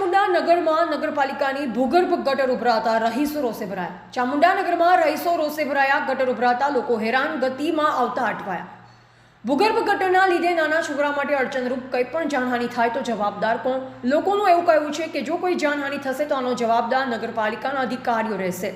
નગરમાં નગરપાલિકાની ભૂગર્ભ ગટર ઉભરાતા રહીશો રોષે ભરાયા. ચામુંડા નગરમાં રહીશો રોષે ભરાયા, ગટર ઉભરાતા લોકો હેરાન ગતિમાં આવતા અટવાયા. ભૂગર્ભ ગટરના લીધે નાના છોકરા માટે અડચણરૂપ કંઈ પણ જાનહાનિ થાય તો જવાબદાર કોણ? લોકોનું એવું કહેવું છે કે જો કોઈ જાનહાનિ થશે તો આનો જવાબદાર નગરપાલિકાના અધિકારીઓ રહેશે.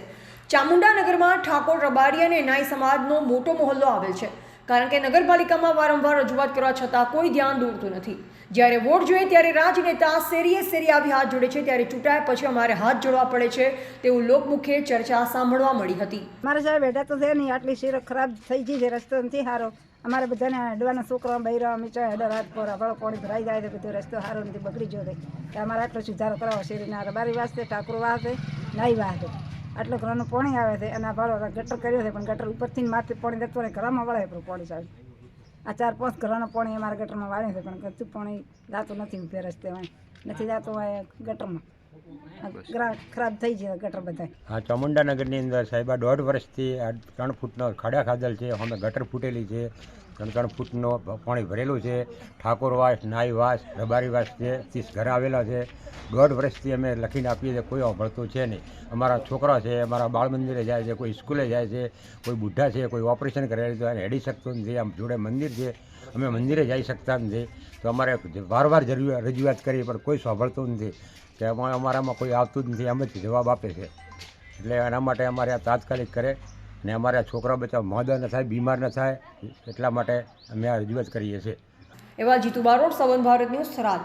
ચામુંડા નગરમાં ઠાકોર રબારી અને નાઈ સમાજનો મોટો મહોલ્લો આવેલ છે. કારણ કે નગરપાલિકામાં વારંવાર રજૂઆત કરવા છતાં કોઈ ધ્યાન દોરતું નથી. જ્યારે વોટ જોઈએ ત્યારે રાજનેતા શેરીએ શેરી આવી હાથ જોડે છે, ત્યારે ચૂંટાયા પછી અમારે હાથ જોડવા પડે છે તેવું લોકમુખે ચર્ચા સાંભળવા મળી હતી. મારા સાહેબ બેટા તો છે નહીં, આટલી શેર ખરાબ થઈ ગઈ છે, રસ્તો નથી સારો. અમારે બધાને અડવાના છોકરા બૈરા મીચા હેડર, હાથ પર આગળ પાણી ભરાઈ જાય તો બધો રસ્તો સારો નથી, બગડી છે. અમારે આટલો સુધારો કરાવો શેરીના બારી વાસતે ઠાકુર વાસે નાઈ વાસે આટલો ઘરનું પાણી આવે છે અને આ ભાડો ગટર કર્યો છે, પણ ગટર ઉપરથી માથે પાણી જતું રહે, ઘરમાં વળે પણ પાણી સાહેબ. આ ચાર પાંચ ઘરનું પાણી અમારા ગટરમાં વાળે છે, પણ કચું પાણી જાતું નથી ઉભે રસ્તે નથી જાતું હોય ગટરમાં. ખરાબ થઈ જાય ગટર બધા હા, ચામુંડા નગરની અંદર સાહેબ, આ દોઢ વર્ષથી આ ત્રણ ફૂટનો ખાડા ખાધેલ છે, અમે ગટર ફૂટેલી છે. ત્રણ ત્રણ ફૂટનો પાણી ભરેલું છે. ઠાકોરવાસ નાઈવાસ રબારીવાસ છે. ત્રીસ ઘર આવેલા છે. દોઢ વર્ષથી અમે લખીને આપીએ છીએ, કોઈ મળતું છે નહીં. અમારા છોકરા છે, અમારા બાળ મંદિરે જાય છે, કોઈ સ્કૂલે જાય છે, કોઈ બુઢા છે, કોઈ ઓપરેશન કરેલું છે એને હેડી શકતું નથી. આમ જોડે મંદિર છે. અમે મંદિરે જઈ શકતા નથી. તો અમારે વાર વાર રજૂઆત કરી, પણ કોઈ સાંભળતું નથી. કે અમા- અમારામાં કોઈ આવતું જ નથી. એમ જ જવાબ આપે છે. એટલે એના માટે અમારે આ તાત્કાલિક કરે. અને અમારા છોકરા બચ્ચા મોદા ન થાય, બીમાર ન થાય, એટલા માટે અમે આ રજૂઆત કરીએ છીએ. એવા જીતુ બારોટ સવન ભારત ન્યૂઝ, થરાદ.